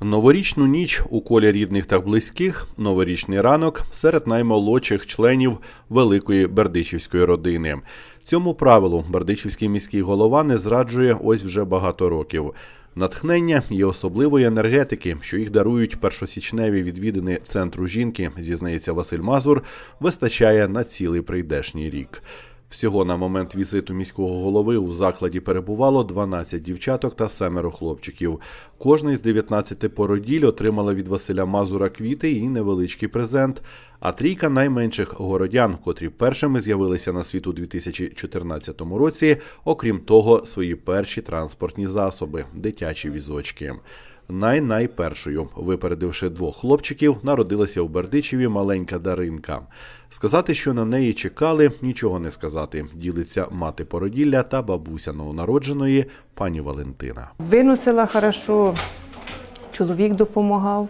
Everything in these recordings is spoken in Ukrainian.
Новорічну ніч у колі рідних та близьких, новорічний ранок серед наймолодших членів великої бердичівської родини. Цьому правилу бердичівський міський голова не зраджує ось вже багато років. Натхнення і особливої енергетики, що їх дарують першосічневі відвідини центру жінки, зізнається Василь Мазур, вистачає на цілий прийдешній рік. Всього на момент візиту міського голови у закладі перебувало 12 дівчаток та семеро хлопчиків. Кожний з 19 породіль отримала від Василя Мазура квіти і невеличкий презент. А трійка найменших городян, котрі першими з'явилися на світ у 2014 році, окрім того, свої перші транспортні засоби дитячі візочки. Най-найпершою, випередивши двох хлопчиків, народилася у Бердичеві маленька Даринка. Сказати, що на неї чекали, нічого не сказати. Ділиться мати породілля та бабуся новонародженої пані Валентина. Виносила хорошо, чоловік допомагав.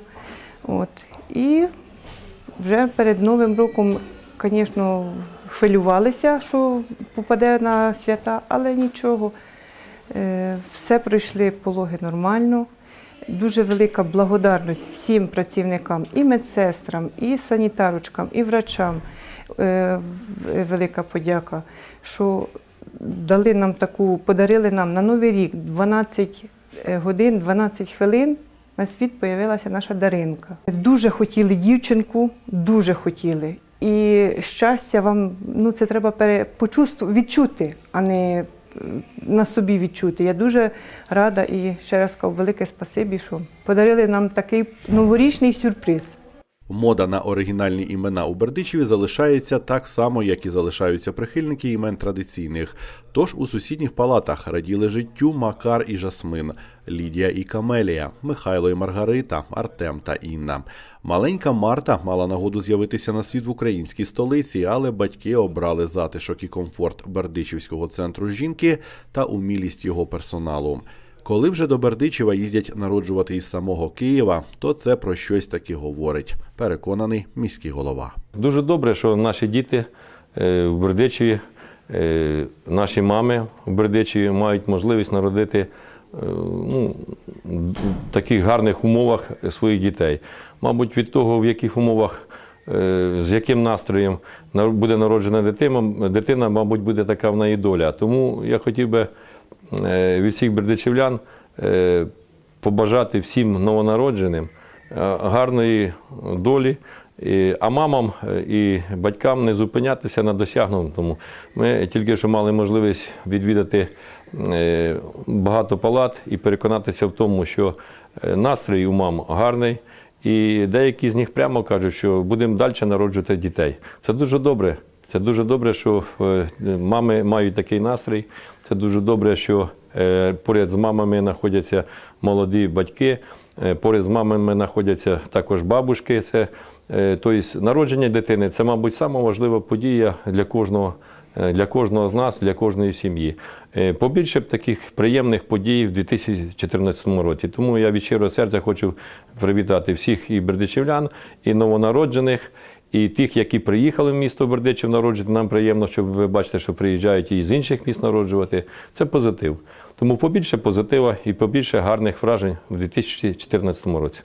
От. І вже перед Новим роком, звісно, хвилювалися, що попаде на свята, але нічого. Е, Все пройшли пологи нормально. Дуже велика благодарність всім працівникам, і медсестрам, і санітарочкам, і врачам. Е, Велика подяка, що дали нам таку, подарили нам на Новий рік 12 годин, 12 хвилин. На світ з'явилася наша Даринка. Дуже хотіли дівчинку, дуже хотіли. І щастя вам, ну це треба пере, відчути, а не на собі відчути. Я дуже рада і ще раз кажу велике спасибі, що подарили нам такий новорічний сюрприз. Мода на оригінальні імена у Бердичеві залишається так само, як і залишаються прихильники імен традиційних. Тож у сусідніх палатах раділи життю Макар і Жасмин, Лідія і Камелія, Михайло і Маргарита, Артем та Інна. Маленька Марта мала нагоду з'явитися на світ в українській столиці, але батьки обрали затишок і комфорт Бердичівського центру жінки та умілість його персоналу. Коли вже до Бердичева їздять народжувати із самого Києва, то це про щось таки говорить, переконаний міський голова. Дуже добре, що наші діти е, в Бердичеві, е, наші мами в Бердичеві мають можливість народити е, ну, в таких гарних умовах своїх дітей. Мабуть, від того, в яких умовах, з яким настроєм буде народжена дитина, дитина, мабуть, буде така в неї доля. Тому я хотів би від всіх бердичевлян е, побажати всім новонародженим е, гарної долі, а мамам е, і батькам не зупинятися на досягнутому. Ми тільки що мали можливість відвідати е, багато палат і переконатися в тому, що е, настрій у мам гарний. І деякі з них прямо кажуть, що будемо далі народжувати дітей. Це дуже добре. Це дуже добре, що е, мами мають такий настрій. Це дуже добре, що е, поряд з мамами знаходяться молоді батьки, е, поряд з мамами знаходяться також бабушки. Це, тобто народження дитини це, мабуть, сама подія для кожного. Для кожного з нас, для кожної сім'ї. Побільше б таких приємних подій в 2014 році. Тому я від щирого серця хочу привітати всіх і бердичівлян, і новонароджених, і тих, які приїхали в місто Бердичів народжувати. Нам приємно, що ви бачите, що приїжджають і з інших міст народжувати. Це позитив. Тому побільше позитива і побільше гарних вражень в 2014 році.